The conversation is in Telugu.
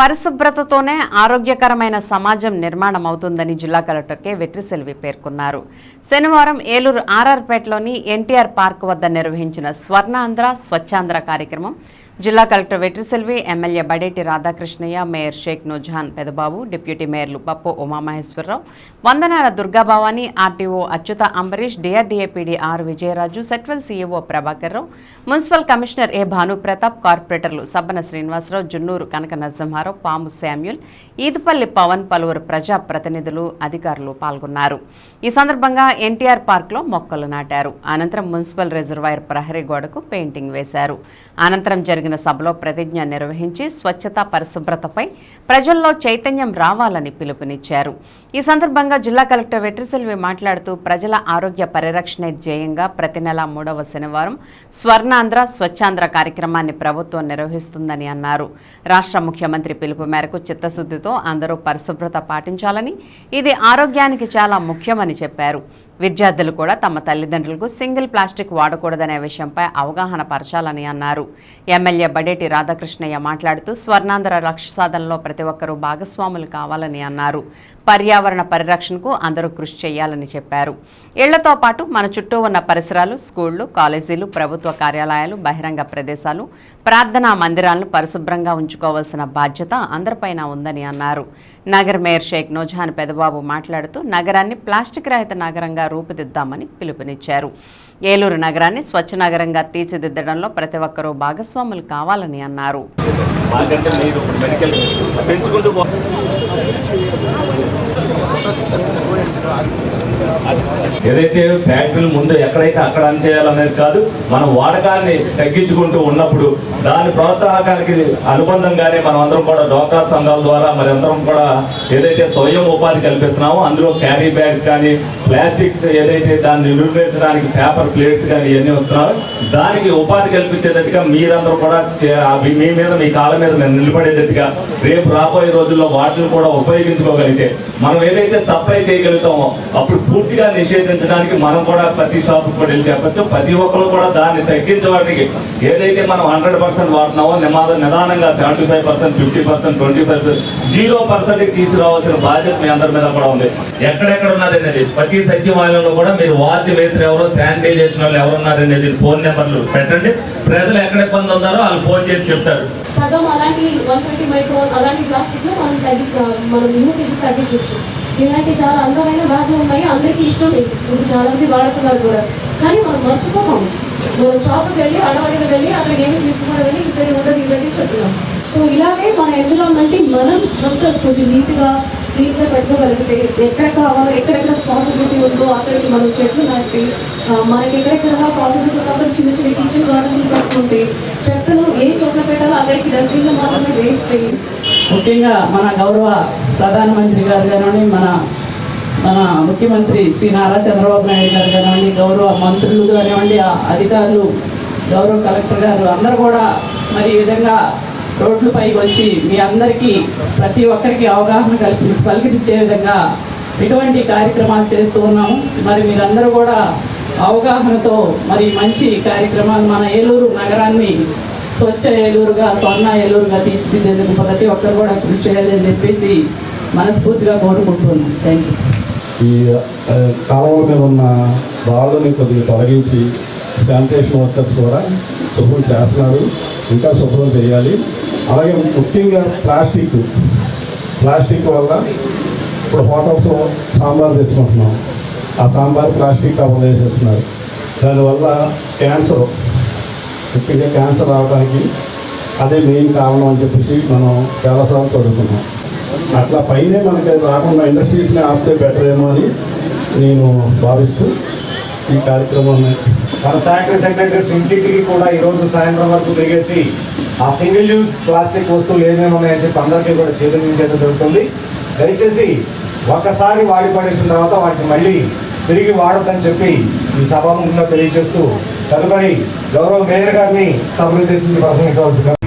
పరిశుభ్రతతోనే ఆరోగ్యకరమైన సమాజం నిర్మాణం అవుతుందని జిల్లా కలెక్టర్ కె. వెట్రిసెల్వి పేర్కొన్నారు. శనివారం ఏలూరు ఆర్ఆర్పేటలోని ఎన్టీఆర్ పార్క్ వద్ద నిర్వహించిన స్వర్ణాంధ్ర స్వచ్ఛాంధ్ర కార్యక్రమం జిల్లా collector Vetriselvi MLA Badeti Radhakrishnaiah mayor Sheikh Nujan Pedababu deputy మేయర్లు Pappu Umamaheswararao Vandanala Durgabhavani RTO Achyuta Ambarish DRDA PD R Vijayaraju SETWEL CEO Prabhakar Rao municipal commissioner A Bhanu Pratap కార్పొరేటర్లు సబ్బన శ్రీనివాసరావు జున్నూరు కనక నరసింహారావు పాము శామ్యుల్ ఈదుపల్లి పవన్ పలువురు ప్రజా ప్రతినిధులు అధికారులు పాల్గొన్నారు. ఈ సందర్భంగా ఎన్టీఆర్ పార్క్లో మొక్కలు నాటారు. అనంతరం మున్సిపల్ రిజర్వాయర్ ప్రహరీ గోడకు పెయింటింగ్ వేశారు. అనంతరం జరిగిన సభలో ప్రతిజ్ఞ నిర్వహించి స్వచ్ఛత పరిశుభ్రతపై ప్రజల్లో చైతన్యం రావాలని పిలుపునిచ్చారు. ఈ సందర్భంగా జిల్లా కలెక్టర్ వెట్రిసెల్వి మాట్లాడుతూ ప్రజల ఆరోగ్య పరిరక్షణ ధ్యేయంగా ప్రతి నెల మూడవ శనివారం స్వర్ణాంధ్ర స్వచ్ఛాంధ్ర కార్యక్రమాన్ని ప్రభుత్వం నిర్వహిస్తుందని అన్నారు. రాష్ట్ర ముఖ్యమంత్రి పిలుపు మేరకు చిత్తశుద్ధితో అందరూ పరిశుభ్రత పాటించాలని ఇది ఆరోగ్యానికి చాలా ముఖ్యమని చెప్పారు. విద్యార్థులు కూడా తమ తల్లిదండ్రులకు సింగిల్ ప్లాస్టిక్ వాడకూడదనే విషయంపై అవగాహన పరచాలని అన్నారు. ఎమ్మెల్యే బడేటి రాధాకృష్ణయ్య మాట్లాడుతూ స్వర్ణాంధ్ర లక్ష్య సాధనలో ప్రతి ఒక్కరూ భాగస్వాములు కావాలని అన్నారు. పర్యావరణ పరిరక్షణకు అందరూ కృషి చేయాలని చెప్పారు. ఇళ్ళతో పాటు మన చుట్టూ ఉన్న పరిసరాలు స్కూళ్ళు కాలేజీలు ప్రభుత్వ కార్యాలయాలు బహిరంగ ప్రదేశాలు ప్రార్థనా మందిరాలను పరిశుభ్రంగా ఉంచుకోవాల్సిన బాధ్యత అందరిపైన ఉందని అన్నారు. నగర్ మేయర్ షేక్ నోజాన్ పెదబాబు మాట్లాడుతూ నగరాన్ని ప్లాస్టిక్ రహిత నగరంగా రూపుదిద్దామని పిలుపునిచ్చారు. ఏలూరు నగరాన్ని స్వచ్ఛ నగరంగా తీర్చిదిద్దడంలో ప్రతి ఒక్కరూ భాగస్వాములు కావాలని అన్నారు. ఏదైతే ఫ్యాక్టరీలు ముందు ఎక్కడైతే అక్కడ అని చేయాలనేది కాదు మనం వాడకాన్ని తగ్గించుకుంటూ ఉన్నప్పుడు దాని ప్రోత్సాహకానికి అనుబంధంగానే మనం అందరం కూడా డోక్రా సంఘాల ద్వారా మరి అందరం కూడా ఏదైతే స్వయం ఉపాధి కల్పిస్తున్నామో అందులో క్యారీ బ్యాగ్స్ కానీ ప్లాస్టిక్స్ ఏదైతే దాన్ని నిర్వహించడానికి పేపర్ ప్లేట్స్ కానీ ఇవన్నీ వస్తున్నారో. దానికి ఉపాధి కల్పించేటట్టుగా మీరందరూ కూడా చే- మీ మీద మీ కాళ్ళ మీద మేము నిలబడేటట్టుగా రేపు రాబోయే రోజుల్లో వాటిని కూడా ఉపయోగించుకోగలిగితే మనం ఏదైతే సప్లై చేయగలుగుతామో అప్పుడు పూర్తిగా నిషేధించడానికి మనం కూడా ప్రతి షాప్ కూడా వెళ్ళి చెప్పచ్చు. ప్రతి ఒక్కరు కూడా దాన్ని తగ్గించడానికి ఏదైతే మనం హండ్రెడ్ పర్సెంట్ వాడుతున్నామో నిమాదం నిదానంగా seventy five percent fifty percent twenty percent zero percent తీసుకురావాల్సిన బాధ్యత మీ అందరి మీద కూడా ఉంది. ఎక్కడెక్కడ ఉన్నది అనేది ప్రతి సచివాలయంలో కూడా మీరు వార్డు వేసిన ఎవరో శానిటైజ్ చేసిన వాళ్ళు ఎవరున్నారు అనేది ఫోన్ నెంబర్లు పెట్టండి. ప్రజలు ఎక్కడ ఇబ్బంది ఉన్నారో వాళ్ళు ఫోన్ చేసి చెప్తారు. సగం అలాంటి వన్ ట్వంటీ మైక్రోన్ అలాంటి ప్లాస్టిక్లో మనం తగ్గి మనం యూసేజ్ తగ్గించవచ్చు. ఇలాంటి చాలా అందమైన బ్యాగ్లు ఉన్నాయి. అందరికీ ఇష్టం లేదు. ఇప్పుడు చాలా మంది వాడుతున్నారు కూడా. కానీ మనం మర్చిపోతాము మనం షాప్కి వెళ్ళి అడవడిగా వెళ్ళి అక్కడ ఏమి తీసుకుని వెళ్ళి ఈసారి ఉండదు ఇవ్వండి చెప్తున్నాం సో ఇలాగే మన ఎన్విరాన్మెంట్ మనం అంతా కొంచెం నీట్గా క్లీన్గా పెట్టుకోగలిగితే ఎక్కడ కావాలో ఎక్కడెక్కడ పాసిబిలిటీ ఉందో అక్కడికి మనం చెట్లు నాటి మనకి ఎక్కడెక్కడ పాసిబిలిటీ ఉందో చిన్న చిన్న కిచెన్ గార్డెన్స్ పెట్టుకుంటే చెత్తను ఏ చోట్ల పెట్టాలో అక్కడికి డస్ట్బిన్లో మాత్రమే వేస్తే ముఖ్యంగా మన గౌరవ ప్రధానమంత్రి గారు కానివ్వండి మన మన ముఖ్యమంత్రి శ్రీ నారా చంద్రబాబు నాయుడు గారు కానివ్వండి గౌరవ మంత్రులు కానివ్వండి ఆ అధికారులు గౌరవ కలెక్టర్ గారు అందరూ కూడా మరి ఈ విధంగా రోడ్లపైకి వచ్చి మీ అందరికీ ప్రతి ఒక్కరికి అవగాహన కల్పి కల్పించే విధంగా ఇటువంటి కార్యక్రమాలు చేస్తూ ఉన్నాము. మరి మీరందరూ కూడా అవగాహనతో మరి మంచి కార్యక్రమాలు మన ఏలూరు నగరాన్ని స్వచ్ఛ ఏలూరుగా స్వర్ణ ఏలూరుగా తీర్చిదిద్దేందుకు ప్రతి ఒక్కరు కూడా కృషి చేయాలని చెప్పేసి మనస్ఫూర్తిగా కోరుకుంటున్నాను థ్యాంక్ యూ ఈ ఆ, కాలువల మీద ఉన్న బాధని కొద్దిగా తొలగించి శానిటేషన్ వర్కర్స్ కూడా శుభ్రం చేస్తున్నారు. ఇంకా శుభ్రం చేయాలి. అలాగే ముఖ్యంగా ప్లాస్టిక్. ప్లాస్టిక్ వల్ల ఇప్పుడు హోటల్స్లో సాంబార్ తెచ్చుకుంటున్నాం. ఆ సాంబార్ ప్లాస్టిక్ కవర్లు వేసేస్తున్నారు. దానివల్ల క్యాన్సర్. ముఖ్యంగా క్యాన్సర్ రావడానికి అదే మెయిన్ కారణం అని చెప్పేసి మనం చాలాసార్లు చదువుకున్నాం అట్లా పైనే మనకి రాకుండా ఇండస్ట్రీస్ని ఆపితే బెటర్ ఏమో అని నేను భావిస్తూ ఈ కార్యక్రమాన్ని మన శాఖ సెక్రటరీస్ ఇంటికి కూడా ఈరోజు సాయంత్రం వరకు తిరిగేసి ఆ సింగిల్ యూజ్ ప్లాస్టిక్ వస్తువులు ఏమేమి ఉన్నాయని చెప్పి అందరికీ కూడా చేతులించడం జరుగుతుంది దయచేసి ఒకసారి వాడి పడేసిన తర్వాత వాటిని మళ్ళీ తిరిగి వాడొద్దని చెప్పి ఈ సభాముఖంగా తెలియజేస్తూ తదుపరి గౌరవ మేయర్ గారిని సభను ఉద్దేశించి ప్రసంగించవలసింది